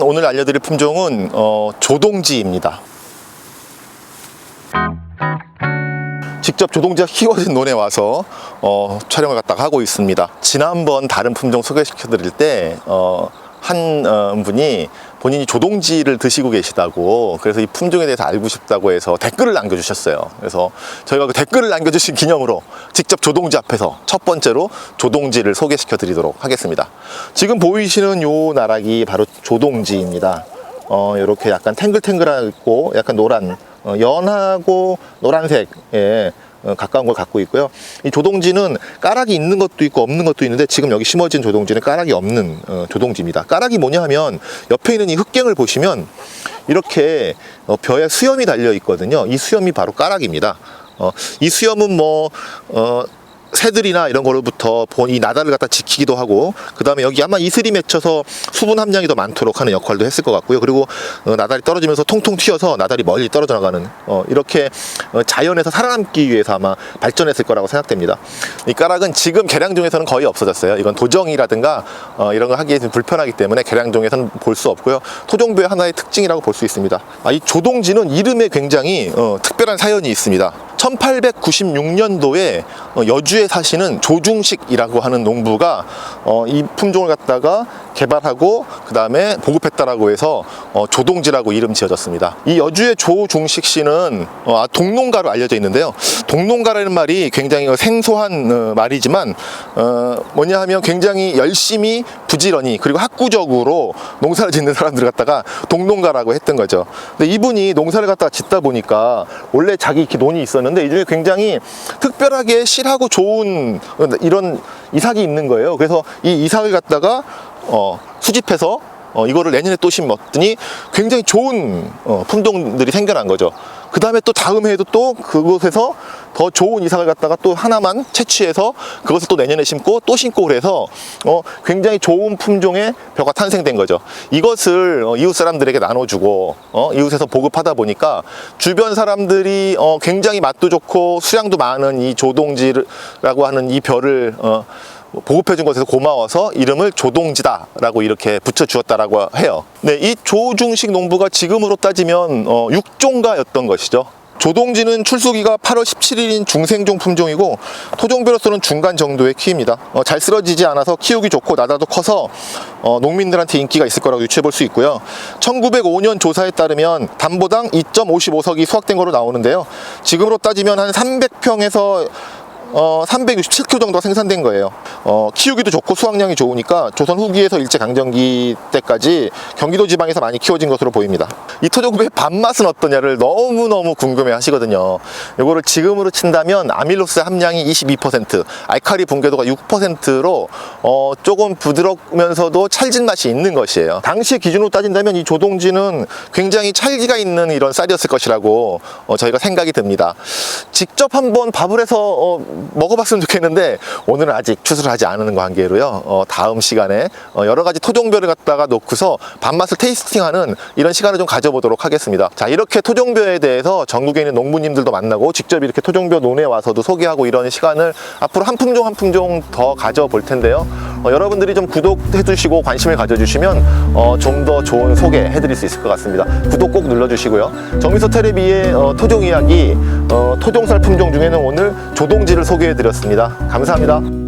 오늘 알려드릴 품종은 어, 조동지입니다. 직접 조동지가 키워진 논에 와서 어, 촬영을 갖다가 하고 있습니다. 지난번 다른 품종 소개시켜 드릴 때 어, 한 어, 분이 본인이 조동지를 드시고 계시다고 그래서 이 품종에 대해서 알고 싶다고 해서 댓글을 남겨주셨어요. 그래서 저희가 그 댓글을 남겨주신 기념으로 직접 조동지 앞에서 첫 번째로 조동지를 소개시켜 드리도록 하겠습니다. 지금 보이시는 요 나락이 바로 조동지입니다. 어, 이렇게 약간 탱글탱글하고 약간 노란 어, 연하고 노란색에 어, 가까운 걸 갖고 있고요. 이 조동지는 까락이 있는 것도 있고 없는 것도 있는데 지금 여기 심어진 조동지는 까락이 없는 어, 조동지입니다. 까락이 뭐냐 하면 옆에 있는 이 흙갱을 보시면 이렇게 어, 벼에 수염이 달려 있거든요. 이 수염이 바로 까락입니다. 어, 이 수염은 뭐 어, 새들이나 이런 거로부터 본이 나다를 갖다 지키기도 하고 그 다음에 여기 아마 이슬이 맺혀서 수분 함량이 더 많도록 하는 역할도 했을 것 같고요. 그리고 어, 나달이 떨어지면서 통통 튀어서 나달이 멀리 떨어져 나가는 어, 이렇게 어, 자연에서 살아남기 위해서 아마 발전했을 거라고 생각됩니다. 이 까락은 지금 개량종에서는 거의 없어졌어요. 이건 도정이라든가 어, 이런 걸 하기에 좀 불편하기 때문에 개량종에서는 볼 수 없고요. 토종부의 하나의 특징이라고 볼 수 있습니다. 아, 이 조동지는 이름에 굉장히 어, 특별한 사연이 있습니다. 1896년도에 어, 여주에 사시는 조중식이라고 하는 농부가 어, 이 품종을 갖다가 개발하고 그 다음에 보급했다라고 해서 어, 조동지라고 이름 지어졌습니다. 이 여주의 조중식 씨는 어, 아, 동농가로 알려져 있는데요. 동농가라는 말이 굉장히 생소한 어, 말이지만 어, 뭐냐 하면 굉장히 열심히 부지런히 그리고 학구적으로 농사를 짓는 사람들을 갖다가 동농가라고 했던 거죠. 근데 이분이 농사를 갖다가 짓다 보니까 원래 자기 이렇게 논이 있었는데 이 중에 굉장히 특별하게 실하고 좋은 이런 이삭이 있는 거예요. 그래서 이 이삭을 갖다가 어, 수집해서 어, 이거를 내년에 또 심었더니 굉장히 좋은 어, 품종들이 생겨난 거죠. 그 다음에 또 다음 해에도 또 그곳에서 더 좋은 이삭을 갖다가 또 하나만 채취해서 그것을 또 내년에 심고 또 심고 그래서 어, 굉장히 좋은 품종의 벼가 탄생된 거죠. 이것을 어, 이웃 사람들에게 나눠주고 어, 이웃에서 보급하다 보니까 주변 사람들이 어, 굉장히 맛도 좋고 수량도 많은 이 조동지라고 하는 이 벼를 어, 보급해준 것에서 고마워서 이름을 조동지다라고 이렇게 붙여주었다라고 해요. 네, 이 조중식 농부가 지금으로 따지면 어, 육종가였던 것이죠. 조동지는 출소기가 8월 17일인 중생종 품종이고 토종배로서는 중간 정도의 키입니다. 어, 잘 쓰러지지 않아서 키우기 좋고 나다도 커서 어, 농민들한테 인기가 있을 거라고 유추해 볼 수 있고요. 1905년 조사에 따르면 담보당 2.55석이 수확된 거로 나오는데요. 지금으로 따지면 한 300평에서 어, 367kg 정도가 생산된 거예요. 어, 키우기도 좋고 수확량이 좋으니까 조선 후기에서 일제 강점기 때까지 경기도 지방에서 많이 키워진 것으로 보입니다. 이 토종부의 밥맛은 어떠냐를 너무너무 궁금해 하시거든요. 이거를 지금으로 친다면 아밀로스 함량이 22%, 알칼리 붕괴도가 6%로 어, 조금 부드럽면서도 찰진 맛이 있는 것이에요. 당시의 기준으로 따진다면 이 조동지는 굉장히 찰기가 있는 이런 쌀이었을 것이라고 어, 저희가 생각이 듭니다. 직접 한번 밥을 해서 어, 먹어봤으면 좋겠는데 오늘은 아직 추수를 하지 않은 관계로요. 어, 다음 시간에 어, 여러 가지 토종별을 갖다가 놓고서 밥맛을 테이스팅하는 이런 시간을 좀 가져보도록 하겠습니다. 자 이렇게 토종별에 대해서 전국에 있는 농부님들도 만나고 직접 이렇게 토종별 논에 와서도 소개하고 이런 시간을 앞으로 한 품종 한 품종 더 가져볼 텐데요. 어, 여러분들이 좀 구독해 주시고 관심을 가져주시면 어, 좀 더 좋은 소개 해 드릴 수 있을 것 같습니다. 구독 꼭 눌러주시고요. 정미소 테레비의 어, 토종 이야기, 어, 토종살 품종 중에는 오늘 조동지를 소개해 드렸습니다. 감사합니다.